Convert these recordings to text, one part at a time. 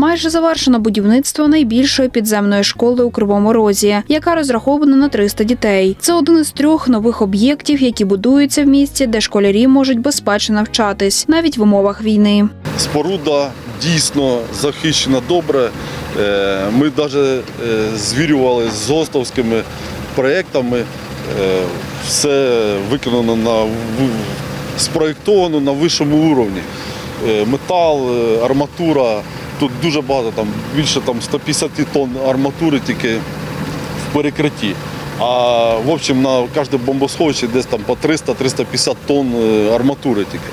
Майже завершено будівництво найбільшої підземної школи у Кривому Розі, яка розрахована на 300 дітей. Це один із трьох нових об'єктів, які будуються в місті, де школярі можуть безпечно навчатись, навіть в умовах війни. Споруда дійсно захищена добре. Е, Ми навіть звірювали з гостовськими проєктами. Е, Все виконано на спроєктовано на вищому уровні. Е, Метал, е, арматура. Тут дуже багато, там більше там, 150 тонн арматури тільки в перекритті. А в общем на кожне бомбосховище десь там по 300-350 тонн е, арматури тільки.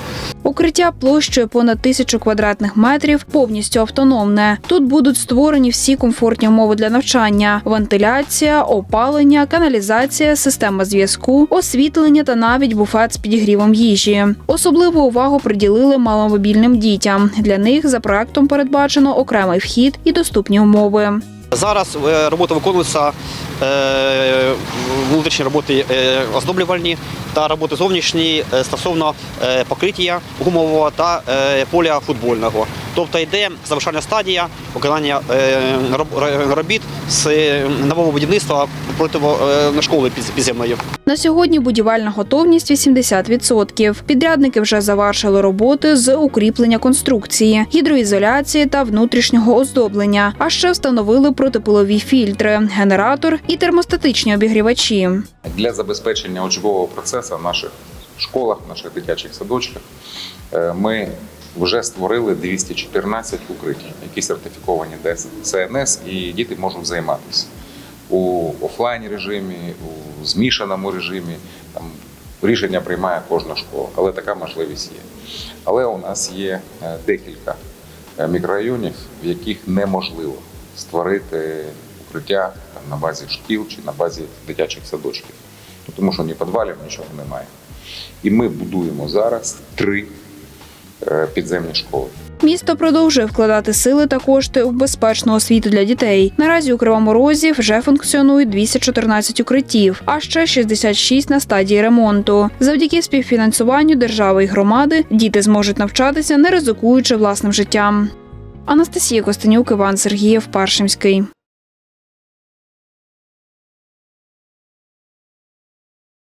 Укриття площею понад тисячу квадратних метрів повністю автономне. Тут будуть створені всі комфортні умови для навчання: вентиляція, опалення, каналізація, система зв'язку, освітлення та навіть буфет з підігрівом їжі. Особливу увагу приділили маломобільним дітям. Для них за проектом передбачено окремий вхід і доступні умови. Зараз е, роботи виконуються е, внутрішні роботи е, оздоблювальні та роботи зовнішні е, стосовно е, покриття гумового та е, поля футбольного. Тобто йде завершальна стадія виконання робіт з нового будівництва проти школи під- підземної. На сьогодні будівельна готовність 80%. Підрядники вже завершили роботи з укріплення конструкції, гідроізоляції та внутрішнього оздоблення. А ще встановили протипилові фільтри, генератор і термостатичні обігрівачі. для забезпечення учбового процесу в наших школах, в наших дитячих садочках е, ми вже створили 214 укриттів, які сертифіковані ДС ЦНС, і діти можуть займатися у офлайн режимі, у змішаному режимі. Там рішення приймає кожна школа, але така можливість є. Але у нас є е, декілька е, мікрорайонів, в яких неможливо створити укриття на базі шкіл чи на базі дитячих садочків. Тому що ні підвалів, нічого немає. І ми будуємо зараз три е, підземні школи. Місто продовжує вкладати сили та кошти у безпечну освіту для дітей. Наразі у Кривому Розі вже функціонують 214 укриттів, а ще 66 на стадії ремонту. Завдяки співфінансуванню держави і громади діти зможуть навчатися, не ризикуючи власним життям. Анастасія Костенюк, Іван Сергієв, Паршимський.